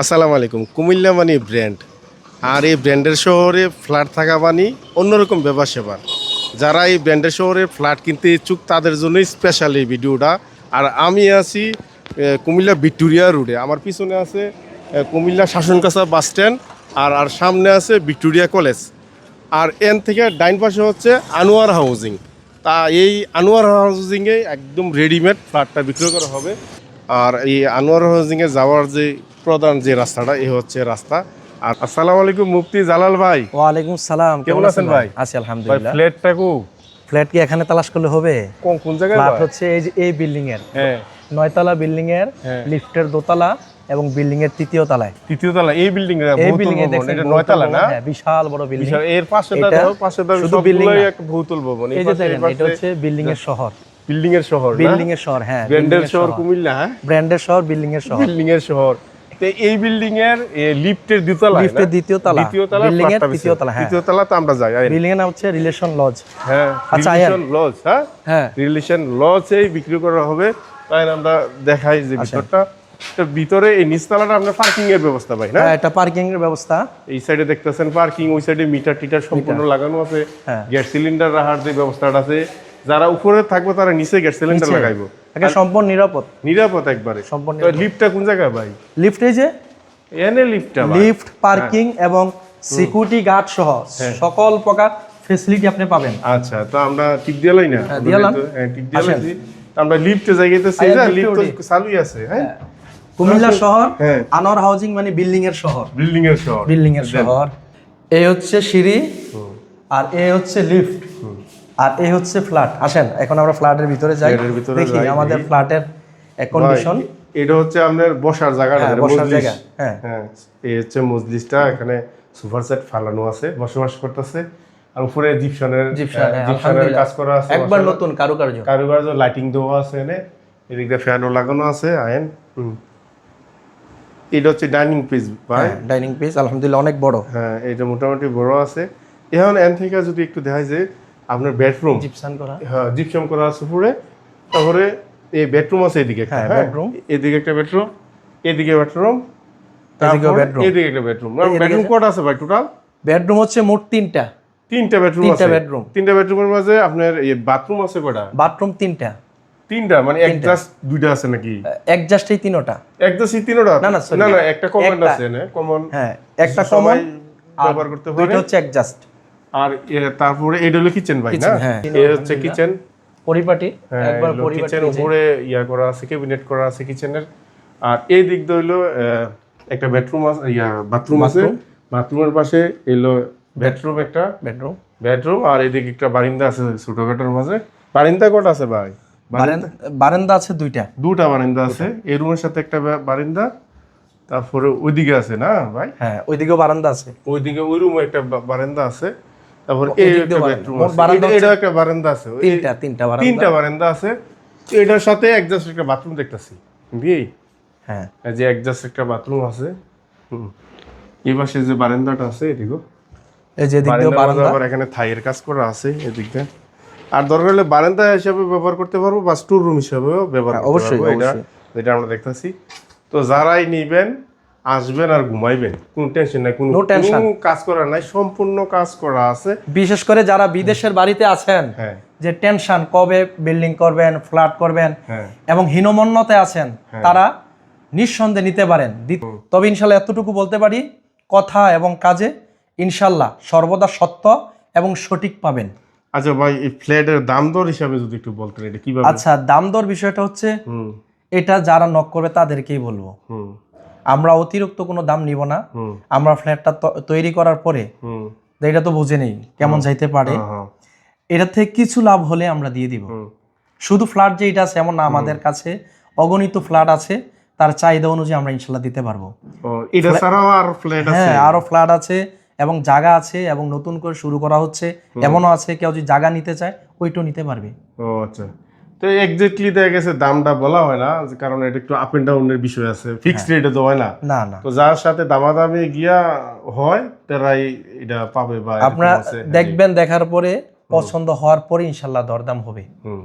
আসসালামু আলাইকুম, কুমিল্লা মানি ব্র্যান্ড। আর এই ব্র্যান্ডের শহরে ফ্ল্যাট থাকা মানি অন্যরকম ব্যাপার সেবার। যারা এই ব্র্যান্ডের শহরে ফ্ল্যাট কিনতে ইচ্ছুক, তাদের জন্যই স্পেশাল এই ভিডিওটা। আর আমি আছি কুমিল্লা ভিক্টোরিয়া রোডে। আমার পিছনে আছে কুমিল্লা শাসনকাছা বাস স্ট্যান্ড, আর আর সামনে আছে ভিক্টোরিয়া কলেজ। আর এন থেকে ডাইন পাশে হচ্ছে আনোয়ার হাউজিং। তা এই আনোয়ার হাউজিংয়ে একদম রেডিমেড ফ্ল্যাটটা বিক্রি করা হবে। আর এই আনোয়ার হাউজিংয়ে যাওয়ার যে প্রধান যে রাস্তাটা এই হচ্ছে রাস্তা। আর আসসালামু আলাইকুম মুফতি জালাল ভাই। ওয়ালাইকুম সালাম কেমন আছেন ভাই? আছি আলহামদুলিল্লাহ। ফ্ল্যাটটা কো? ফ্ল্যাট কি এখানে তালাশ করলে হবে? কোন কোন জায়গায় ফ্ল্যাট? হচ্ছে এই যে এই বিল্ডিং এর হ্যাঁ। নয়তলা বিল্ডিং এর হ্যাঁ। লিফটের দোতলা এবং বিল্ডিং এর তৃতীয় তলায়। তৃতীয় তলা এই বিল্ডিং এর এই বিল্ডিং এ ভবন, দেখছেন এটা নয়তলা না? হ্যাঁ, বিশাল বড় বিল্ডিং। বিশাল এর পাশে দাও পাশে দাও শুধু সবগুলোই না। এক বহুতল ভবন। এই দেখেন এটা হচ্ছে বিল্ডিং এর শহর। বিল্ডিং এর শহর বিল্ডিং এর শহর হ্যাঁ ব্র্যান্ডের শহর কুমিল্লা হ্যাঁ? ব্র্যান্ডের শহর বিল্ডিং এর শহর। বিল্ডিং এর শহর। তো এই বিল্ডিং এর লিফটের দ্বিতলা লিফটের দ্বিতীয় তলা। দ্বিতীয় তলা বিল্ডিং এর তৃতীয় তলা হ্যাঁ। তৃতীয় তলা তো আমরা যাই বিল্ডিং এর নাম হচ্ছে রিলেশন লজ হ্যাঁ আচ্ছা, রিলেশন লজ হ্যাঁ? হ্যাঁ। রিলেশন লজেই বিক্রি করা হবে তাই আমরা দেখাই যে ভিতরটা। তো ভিতরে এই নিচতলাটা আপনার পার্কিং এর ব্যবস্থা ভাই না? হ্যাঁ এটা পার্কিং এর ব্যবস্থা। এই সাইডে দেখতেছেন পার্কিং ওই সাইডে মিটার টিটার সম্পূর্ণ লাগানো আছে। হ্যাঁ। গ্যাস সিলিন্ডার রাখার যে ব্যবস্থাটা আছে যারা উপরে থাকবে তারা নিচে গ্যাস সিলিন্ডার লাগাইবো। এটা সম্পূর্ণ নিরাপদ। নিরাপদ একবারে। সম্পূর্ণ লিফটটা কোন জায়গায় ভাই? লিফট এই যে? এনে লিফটটা লিফট পার্কিং এবং সিকিউরিটি গার্ড সহ সকল প্রকার ফেসিলিটি আপনি পাবেন। আচ্ছা তো আমরা টিপ দিয়ালাই না? হ্যাঁ, দিয়ালাম। হ্যাঁ, টিপ তো আমরা লিফটে আয়া, না লিফটে লিফট তো চালুই আছে হ্যাঁ। কুমিল্লা শহর হ্যাঁ। আনোয়ার হাউজিং মানে বিল্ডিং এর শহর। বিল্ডিং এর শহর। বিল্ডিং এর শহর। এই হচ্ছে সিঁড়ি আর এ হচ্ছে লিফট আর এই হচ্ছে ফ্ল্যাট। আসেন এখন আমরা ফ্ল্যাটের ভিতরে যাই। দেখি আমাদের ফ্ল্যাটের কন্ডিশন এটা হচ্ছে আপনার বসার জায়গাটা হ্যাঁ, বসার জায়গা, হ্যাঁ। হ্যাঁ এই হচ্ছে মজলিসটা এখানে সুপার সেট ফালানো আছে বসবাস করতেছে আর উপরে জিপসনের জিপসান, হ্যাঁ, হ্যাঁ, জিপসনের কাজ করা আছে একবার। নতুন কারুকার্য। কারুকার্য লাইটিং দেওয়া আছে এনে এদিক ফ্যানও লাগানো আছে আয়েন। এটা হচ্ছে ডাইনিং পিস ভাই। ডাইনিং পিস আলহামদুলিল্লাহ অনেক বড়। হ্যাঁ এটা মোটামুটি বড় আছে। এখন এন থেকে যদি একটু দেখায় যে আপনার বেডরুম জিপসান করা। হ্যাঁ জিপসাম করা আছে উপরে। তারপরে এই বেডরুম আছে এদিকে হ্যাঁ, বেডরুম এদিকে একটা বেডরুম এদিকে বেডরুম এদিকেও bedroom। এদিকে একটা বেডরুম এদিকে বেডরুম কটা আছে ভাই টোটাল বেডরুম হচ্ছে মোট তিনটা। তিনটা বেডরুম তিনটা বেডরুম তিনটা বেডরুমের মাঝে আপনার এই বাথরুম আছে কটা? বাথরুম তিনটা। তিনটা? মানে এক গ্লাস দুইটা আছে নাকি? একজাস্ট এই তিনোটা। এক গ্লাস তিনটা? না, না, না না একটা কমন আছে না? কমন হ্যাঁ একটা কমন ব্যবহার করতে পারে। দুইটা হচ্ছে একজাস্ট আর তারপরে এটা হলো কিচেন ভাই না? হ্যাঁ। এ হচ্ছে কিচেন পরিপাটি একবার পরিপাটি কিচেন উপরে ইয়া করা আছে ক্যাবিনেট করা আছে কিচেনের আর এই দিক আহ, একটা বেডরুম আছে ইয়া বাথরুম আছে। বাথরুমের পাশে এলো বেডরুম একটা। বেডরুম বেডরুম আর এদিকে একটা বারিন্দা আছে ছোটখাটোর মাঝে। বারিন্দা কটা আছে ভাই? বারান্দা আছে দুইটা। দুটা বারান্দা আছে। এই রুমের সাথে একটা বারান্দা তারপরে ওইদিকে আছে না ভাই? হ্যাঁ ওইদিকেও বারান্দা আছে। ওইদিকে ওই রুমে একটা বারান্দা আছে। তারপর বারান্দা এটা- এটাও একটা বারান্দা আছে। তিনটা তিনটা বারান্দা। তিনটা বারান্দা আছে। এটার সাথে একজাস্ট একটা বাথরুম দেখতেছি। বুঝলি? হ্যাঁ। যে একজাস্ট একটা বাথরুম আছে। এই পাশে যে বারান্দাটা আছে এদিকে এই যে দিক বারান্দা। আবার এখানে থাইয়ের কাজ করা আছে এদিক দিয়ে। আর দরকার হলে বারান্দা হিসাবে ব্যবহার করতে পারব বা স্টোর রুম হিসাবেও ব্যবহার হ্যাঁ, অবশ্যই, এটা। যেটা আমরা দেখতেছি। তো যারাই নিবেন আসবেন আর ঘুমাইবেন। কোনো টেনশন নাই কোনো. কোনো কাজ করা নাই সম্পূর্ণ কাজ করা আছে। বিশেষ করে যারা বিদেশের বাড়িতে আছেন হ্যাঁ। যে টেনশন কবে বিল্ডিং করবেন ফ্ল্যাট করবেন হ্যাঁ। এবং হীনমন্যতে আছেন তারা নিঃসন্দেহে নিতে পারেন। তবে ইনশাল্লাহ এতটুকু বলতে পারি কথা এবং কাজে ইনশাল্লাহ সর্বদা সত্য এবং সঠিক পাবেন। আচ্ছা ভাই এই ফ্ল্যাটের দাম দর হিসাবে যদি একটু বলতেন এটা কীভাবে? আচ্ছা দাম দর বিষয়টা হচ্ছে এটা যারা নক করবে তাদেরকেই বলব। হুম। আমরা অতিরিক্ত কোনো দাম নিব না। আমরা ফ্ল্যাটটা তৈরি করার পরে এটা তো বুঝে নেই কেমন যাইতে পারে। হ্যাঁ, হ্যাঁ, এটা থেকে কিছু লাভ হলে আমরা দিয়ে দিব। শুধু ফ্ল্যাট যেটা আছে এমন না আমাদের কাছে অগণিত ফ্ল্যাট আছে তার চাহিদা অনুযায়ী আমরা ইনশাল্লাহ দিতে পারব। এটা ছাড়াও আর ফ্ল্যাট আছে? হ্যাঁ আরও ফ্ল্যাট আছে এবং জায়গা আছে এবং নতুন করে শুরু করা হচ্ছে। এমনও আছে কেউ যদি জায়গা নিতে চায় ওইটাও নিতে পারবে। ও আচ্ছা। তো এক্স্যাক্টলি দেখা গেছে দামটা বলা হয় না যে কারণ এটা একটু আপ এন্ড ডাউনের বিষয় আছে ফিক্সড রেটে তো হয় না। না না। তো যার সাথে দামাদামি গিয়া হয় তারাই এটা পাবে বা আপনারা দেখবেন দেখার পরে পছন্দ হওয়ার পরে ইনশাল্লাহ দরদাম হবে। হুম।